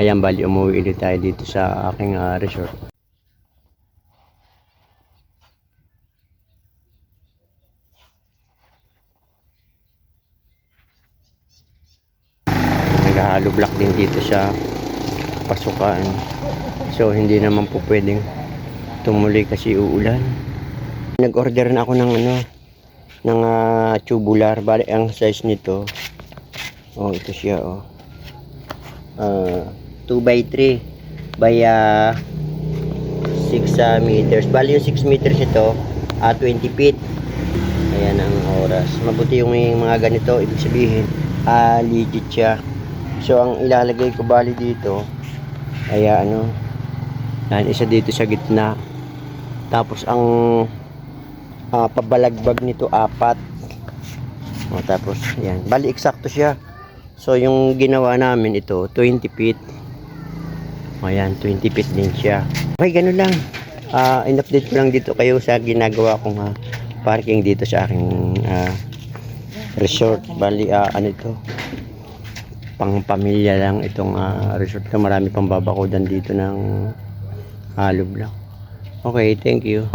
Ayan, bali umuwi ulit tayo dito sa aking ah, resort. Naghahalo block din dito sa pasukan. So, hindi naman po pwedeng tumuloy kasi uulan. Nag-order na ako ng ano, ng ah, tubular. Bali, ang size nito, oh, ito siya, oh. Ah, 2 by 3 by ah, 6 ah, meters. Bali, yung 6 meters ito, ah, 20 feet. Ayan ang oras. Mabuti yung may mga ganito, ibig sabihin, ah, legit siya. So, ang ilalagay ko bali dito, ay ah, ano, yan, isa dito sa gitna. Tapos, ang ah, pabalagbag nito, apat. O, tapos, yan. Bali, eksakto siya. So, yung ginawa namin ito, 20 feet. O, yan, 20 feet din siya. Okay, ganun lang. Ah, in-update ko lang dito kayo sa ginagawa kong ah, parking dito sa aking ah, resort. Bali, ah, ano ito? Pang pamilya lang itong ah, resort ko. Marami pang babakudan dito ng hollow block. Okay, thank you.